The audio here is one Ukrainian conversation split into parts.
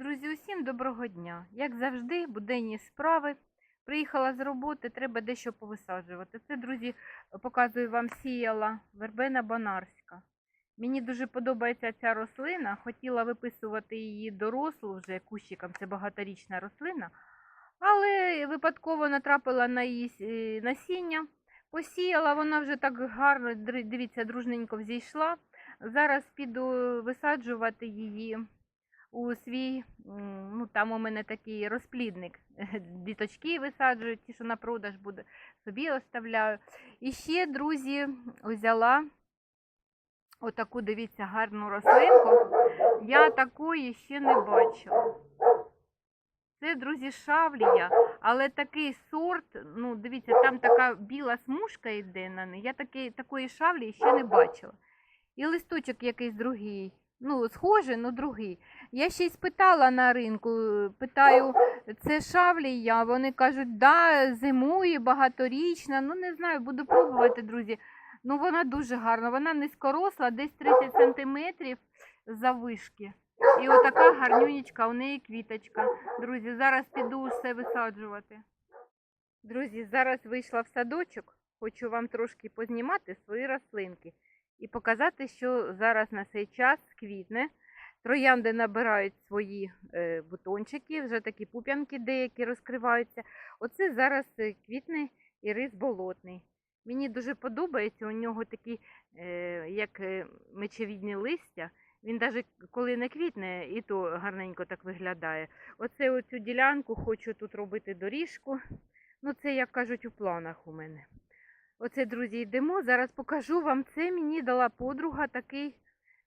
Друзі, усім доброго дня. Як завжди, буденні справи. Приїхала з роботи, треба дещо повисаджувати. Це, друзі, показую вам сіяла вербена банарська. Мені дуже подобається ця рослина. Хотіла виписувати її дорослу вже кущиком, це багаторічна рослина. Але випадково натрапила на її е, насіння. Посіяла, вона вже так гарно, дивіться, дружненько взійшла. Зараз піду висаджувати її у свій, ну там у мене такий розплідник. Діточки висаджують, ті, що на продаж буде, собі оставляю. І ще, друзі, взяла отаку, дивіться, гарну рослинку. Я такої ще не бачила. Це, друзі, шавлія, але такий сорт, ну, дивіться, там така біла смужка йде на неї. Я таки, такої шавлії ще не бачила. І листочок якийсь другий. Ну, схожий, але другий. Я ще й спитала на ринку, питаю, це шавлія? Вони кажуть, да, зимує, багаторічна. Ну, не знаю, буду пробувати, друзі. Ну, вона дуже гарна. Вона низькоросла, десь 30 сантиметрів завишки. І отака гарнюнічка, у неї квіточка. Друзі, зараз піду все висаджувати. Друзі, зараз вийшла в садочок. Хочу вам трошки познімати свої рослинки і показати, що зараз на цей час квітне. Троянди набирають свої е, бутончики, вже такі пуп'янки деякі розкриваються. Оце зараз е, квітне ірис болотний. Мені дуже подобається, у нього такі, е, як мечевідні листя. Він навіть коли не квітне, і то гарненько так виглядає. Оце оцю ділянку хочу тут робити доріжку. Ну, це, як кажуть, у планах у мене. Оце, друзі, йдемо. Зараз покажу вам. Це мені дала подруга такий.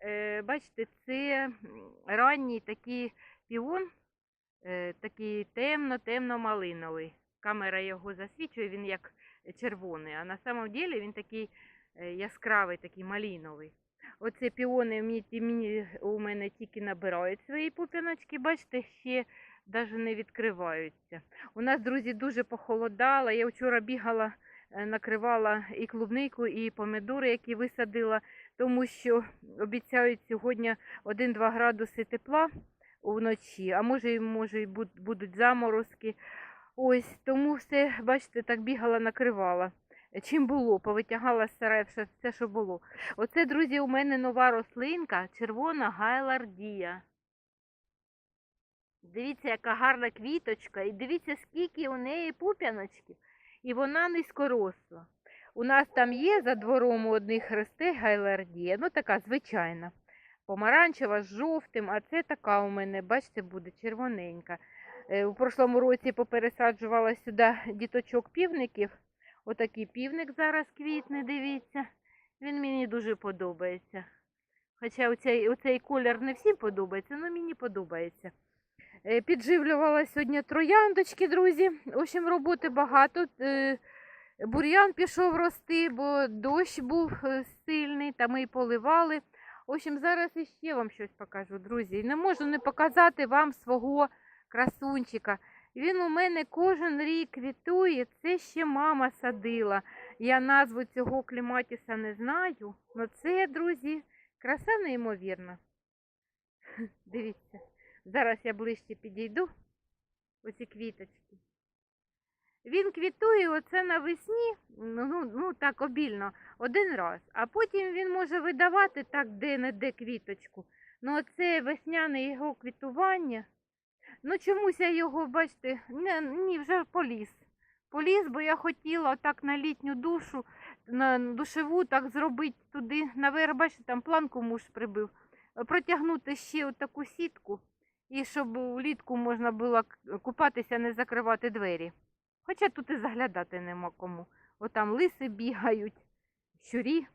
Е, бачите, це ранній такий піон, е, такий темно-темно-малиновий. Камера його засвічує, він як червоний, а на самом деле він такий е, яскравий, такий малиновий. Оце піони мені, мені, у мене тільки набирають свої пупіночки, бачите, ще навіть не відкриваються. У нас, друзі, дуже похолодало. Я вчора бігала, накривала і клубнику, і помідори, які висадила, тому що обіцяють сьогодні 1-2 градуси тепла вночі, а може, може і будуть заморозки. Ось, тому все, бачите, так бігала, накривала. Чим було, повитягала з сараю все, все, що було. Оце, друзі, у мене нова рослинка, червона гайлардія. Дивіться, яка гарна квіточка, і дивіться, скільки у неї пуп'яночків. І вона низькоросла. У нас там є за двором у одних росте гайлардія, ну така звичайна. Помаранчева з жовтим, а це така у мене, бачите, буде червоненька. Е, У прошлому році попересаджувала сюди діточок півників. Отакий півник зараз квітне, дивіться. Він мені дуже подобається. Хоча оцей, оцей колір не всім подобається, але мені подобається. Е, Підживлювала сьогодні трояндочки, друзі. В общем, роботи багато. Е, Бур'ян пішов рости, бо дощ був е, сильний, та ми й поливали. В общем, зараз іще вам щось покажу, друзі. Не можу не показати вам свого красунчика. Він у мене кожен рік квітує. Це ще мама садила. Я назву цього кліматіса не знаю. але це, друзі, краса неймовірна. Дивіться. Зараз я ближче підійду. Оці квіточки. Він квітує оце навесні, ну, ну, ну так обільно, один раз. А потім він може видавати так де-не-де квіточку. Ну, оце весняне його квітування. Ну, чомусь я його, бачите, не, ні, вже поліз. Поліз, бо я хотіла так на літню душу, на душеву так зробити туди. Наверх, бачите, там планку муж прибив. Протягнути ще таку сітку, і щоб влітку можна було купатися, не закривати двері. Хоча тут і заглядати нема кому. Отам лиси бігають, щурі.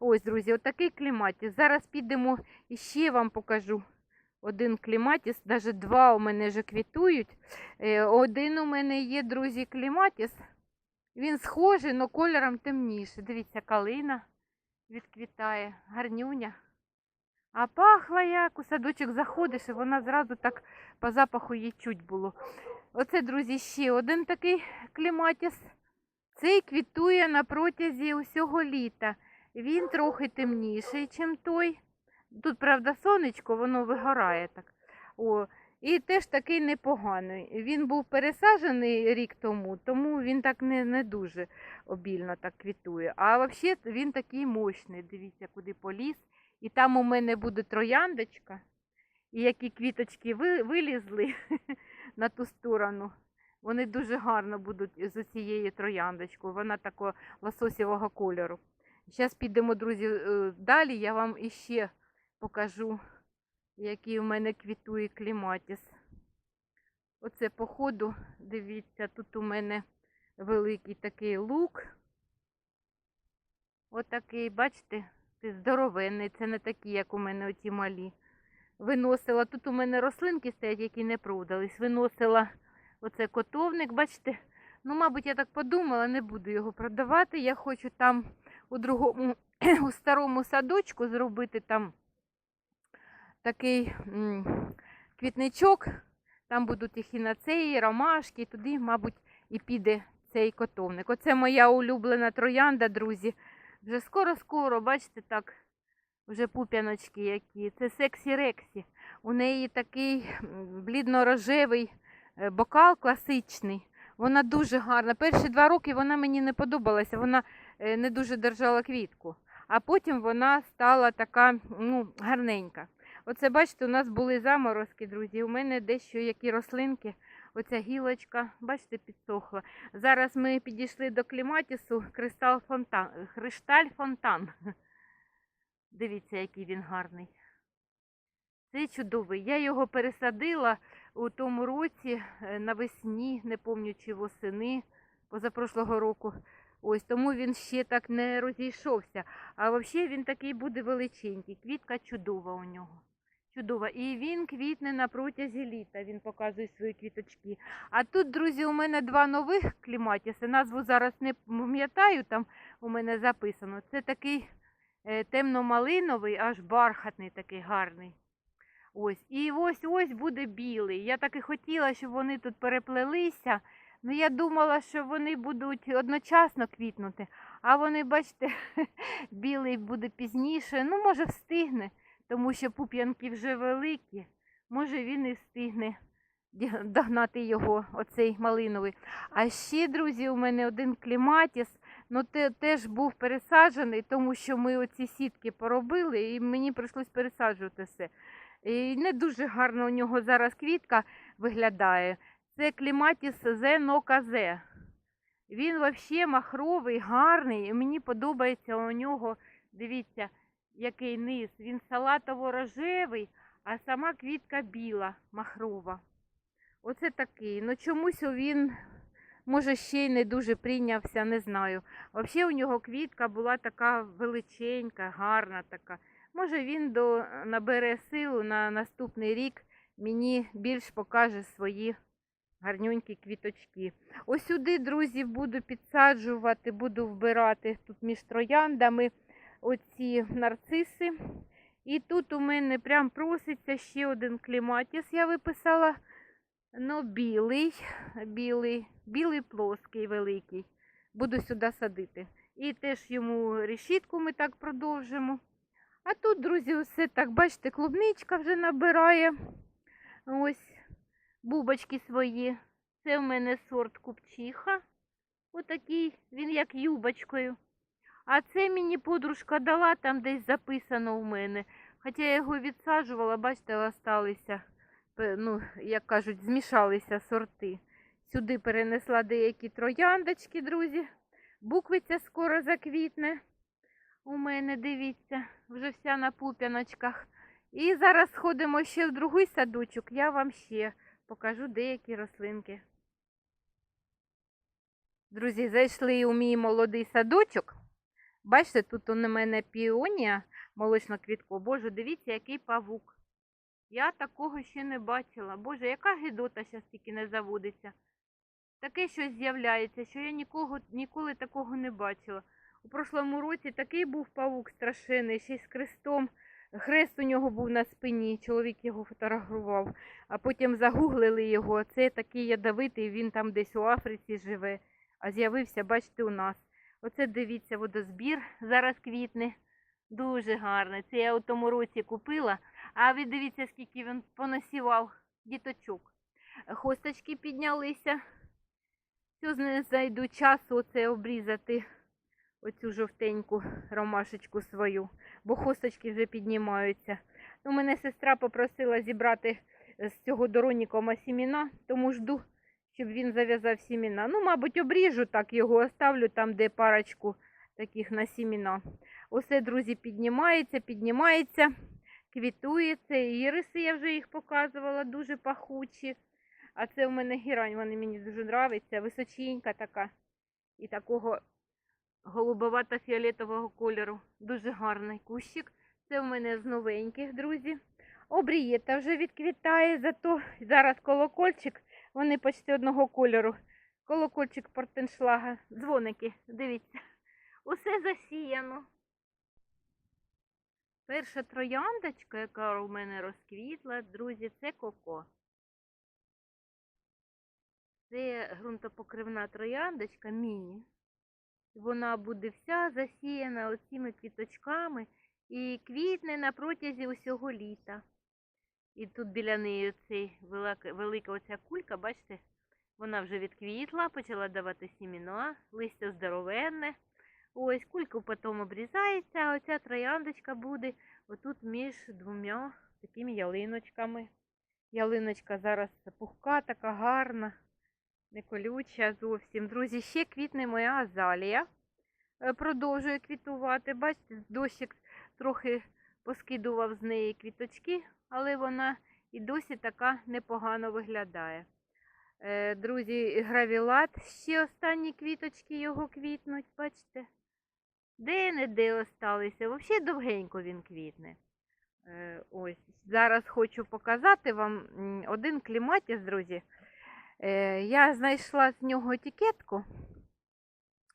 Ось, друзі, отакий кліматіс. Зараз підемо і ще вам покажу один кліматіс, навіть два у мене вже квітують. Е, Один у мене є, друзі, кліматіс. Він схожий, але кольором темніше. Дивіться, калина відквітає, гарнюня. А пахла як у садочок заходиш, і вона зразу так по запаху їй чуть було. Оце, друзі, ще один такий кліматіс. Цей квітує на протязі усього літа. Він трохи темніший, ніж той. Тут, правда, сонечко, воно вигорає так. О, І теж такий непоганий. Він був пересаджений рік тому, тому він так не, не дуже обільно так квітує. А взагалі він такий мощний. Дивіться, куди поліз. І там у мене буде трояндочка. І які квіточки вилізли на ту сторону. Вони дуже гарно будуть з цією трояндочкою. Вона такого лососєвого кольору. Зараз підемо, друзі, е, далі. Я вам іще покажу, який у мене квітує кліматіс. Оце по ходу, дивіться, тут у мене великий такий лук. Отакий, бачите, ти здоровенний, це не такі, як у мене оті малі. Виносила, тут у мене рослинки стоять, які не продались. Виносила оце котовник, бачите. Ну, мабуть, я так подумала, не буду його продавати. Я хочу там у другому, у старому садочку зробити там такий м, квітничок. Там будуть і хінацеї, ромашки, і туди, мабуть, і піде цей котовник. Оце моя улюблена троянда, друзі. Вже скоро-скоро, бачите, так, вже пуп'яночки які. Це сексі Рексі. У неї такий блідно-рожевий е, бокал класичний. Вона дуже гарна. Перші два роки вона мені не подобалася, вона е, не дуже держала квітку. А потім вона стала така ну, гарненька. Оце, бачите, у нас були заморозки, друзі. У мене дещо які рослинки. Оця гілочка, бачите, підсохла. Зараз ми підійшли до кліматісу кристал фонтан, хришталь фонтан. Дивіться, який він гарний. Це чудовий. Я його пересадила у тому році е, навесні, не пам'ятаю, восени позапрошлого року. Ось тому він ще так не розійшовся. А взагалі він такий буде величенький. Квітка чудова у нього. Чудова. І він квітне на протязі літа. Він показує свої квіточки. А тут, друзі, у мене два нових кліматіси. Назву зараз не пам'ятаю, там у мене записано. Це такий е, темно-малиновий, аж бархатний такий гарний. Ось. І ось ось буде білий. Я так і хотіла, щоб вони тут переплелися. Ну, я думала, що вони будуть одночасно квітнути, а вони, бачите, білий буде пізніше. Ну, може, встигне, тому що пуп'янки вже великі. Може, він і встигне догнати його, оцей малиновий. А ще, друзі, у мене один кліматіс. Ну, те, теж був пересаджений, тому що ми оці сітки поробили, і мені прийшлось пересаджувати все. І не дуже гарно у нього зараз квітка виглядає. Це кліматіс зеноказе. Він взагалі махровий, гарний. І мені подобається у нього, дивіться, який низ. Він салатово-рожевий, а сама квітка біла, махрова. Оце такий. Ну чомусь він, може, ще й не дуже прийнявся, не знаю. Взагалі у нього квітка була така величенька, гарна така. Може він до, набере силу на наступний рік, мені більш покаже свої гарнюнькі квіточки. Ось сюди, друзі, буду підсаджувати, буду вбирати тут між трояндами оці нарциси. І тут у мене прям проситься ще один кліматіс. Я виписала ну, білий, білий, білий плоский великий. Буду сюди садити. І теж йому решітку ми так продовжимо. А тут, друзі, все так, бачите, клубничка вже набирає. Ось бубочки свої. Це в мене сорт купчиха. Отакий, він як юбочкою. А це мені подружка дала, там десь записано у мене. Хоча я його відсаджувала, бачите, осталися, ну, як кажуть, змішалися сорти. Сюди перенесла деякі трояндочки, друзі. Буквиця скоро заквітне. У мене, дивіться, вже вся на пуп'яночках. І зараз сходимо ще в другий садочок, я вам ще покажу деякі рослинки. Друзі, зайшли у мій молодий садочок. Бачите, тут у мене піонія молочно-квітко. Боже, дивіться, який павук. Я такого ще не бачила. Боже, яка гидота зараз тільки не заводиться. Таке щось з'являється, що я нікого, ніколи такого не бачила. У прошлому році такий був павук страшенний, ще й з крестом. Хрест у нього був на спині, чоловік його фотографував, а потім загуглили його. Це такий ядовитий, він там десь у Африці живе, а з'явився, бачите, у нас. Оце дивіться, водозбір зараз квітне. Дуже гарний. Це я у тому році купила. А ви дивіться, скільки він понасівав діточок. Хосточки піднялися. Все не знайду часу оце обрізати оцю жовтеньку ромашечку свою, бо хосточки вже піднімаються. Ну, мене сестра попросила зібрати з цього доронікома сіміна, тому жду, щоб він зав'язав сіміна. Ну, мабуть, обріжу так його, оставлю там, де парочку таких на сіміна. Усе, друзі, піднімається, піднімається, квітується. Іриси я вже їх показувала, дуже пахучі. А це у мене гірань, вони мені дуже подобаються. Височенька така і такого голубовато-фіолетового кольору. Дуже гарний кущик. Це в мене з новеньких, друзі. Обрієта вже відквітає, зато зараз колокольчик, вони почти одного кольору. Колокольчик портеншлага, дзвоники, дивіться. Усе засіяно. Перша трояндочка, яка у мене розквітла, друзі, це коко. Це ґрунтопокривна трояндочка міні. Вона буде вся засіяна оціми квіточками і квітне на протязі усього літа. І тут біля неї цей велика, велика оця кулька, бачите, вона вже відквітла, почала давати сіміна, листя здоровенне. Ось кулька потім обрізається, а оця трояндочка буде отут між двома такими ялиночками. Ялиночка зараз пухка, така гарна, не колюча зовсім. Друзі, ще квітне моя азалія. Е, Продовжує квітувати. Бачите, дощик трохи поскидував з неї квіточки, але вона і досі така непогано виглядає. Е, Друзі, гравілат, ще останні квіточки його квітнуть, бачите? Де-не-де осталися. Взагалі довгенько він квітне. Е, Ось. Зараз хочу показати вам один кліматіс, друзі. Е, Я знайшла з нього етикетку.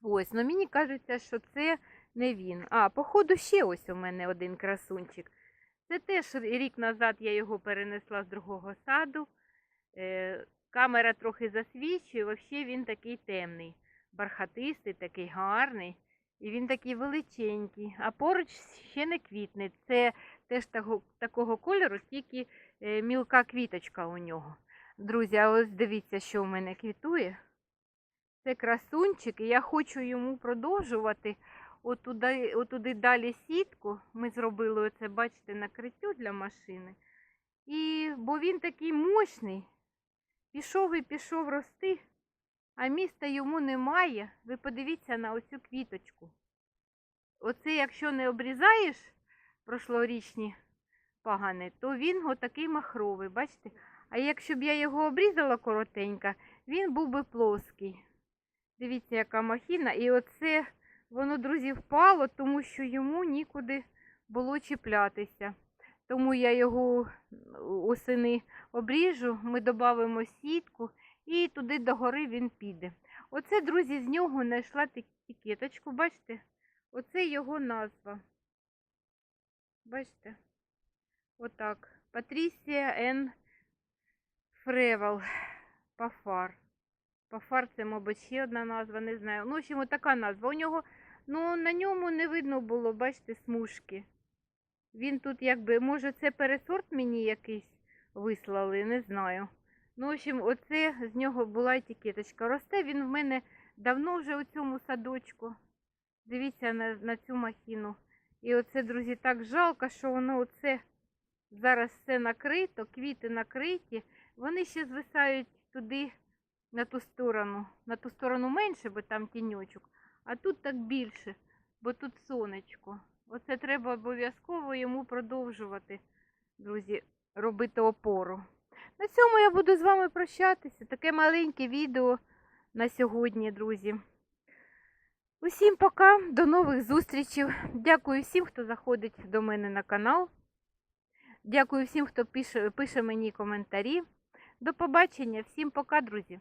Ось, ну мені кажеться, що це не він. А, походу, ще ось у мене один красунчик. Це теж рік назад я його перенесла з другого саду. Е, камера трохи засвічує, взагалі він такий темний, бархатистий, такий гарний. І він такий величенький, а поруч ще не квітне. Це теж того, такого кольору, тільки е, мілка квіточка у нього. Друзі, а ось дивіться, що у мене квітує. Це красунчик, і я хочу йому продовжувати отуди, отуди далі сітку. Ми зробили оце, бачите, накриттю для машини. І, бо він такий мощний, пішов і пішов рости, а міста йому немає. Ви подивіться на оцю квіточку. Оце, якщо не обрізаєш прошлорічні пагани, то він отакий махровий, бачите? А якщо б я його обрізала коротенько, він був би плоский. Дивіться, яка махіна. І оце воно, друзі, впало, тому що йому нікуди було чіплятися. Тому я його осени обріжу, ми додамо сітку і туди догори він піде. Оце, друзі, з нього знайшла етикеточку, бачите? Оце його назва. Бачите? Отак. Патрісія Н. Фревел. Пафар. Пафар це, мабуть, ще одна назва, не знаю. Ну, в общем, така назва. У нього, ну, на ньому не видно було, бачите, смужки. Він тут якби, може, це пересорт мені якийсь вислали, не знаю. Ну, в общем, оце з нього була етикеточка. Росте він в мене давно вже у цьому садочку. Дивіться на, на цю махіну. І оце, друзі, так жалко, що воно оце зараз все накрито, квіти накриті. Вони ще звисають туди на ту сторону. На ту сторону менше, бо там тіньочок, а тут так більше, бо тут сонечко. Оце треба обов'язково йому продовжувати, друзі, робити опору. На цьому я буду з вами прощатися. Таке маленьке відео на сьогодні, друзі. Усім пока, до нових зустрічей. Дякую всім, хто заходить до мене на канал. Дякую всім, хто пише, пише мені коментарі. До побачення, всім пока, друзі!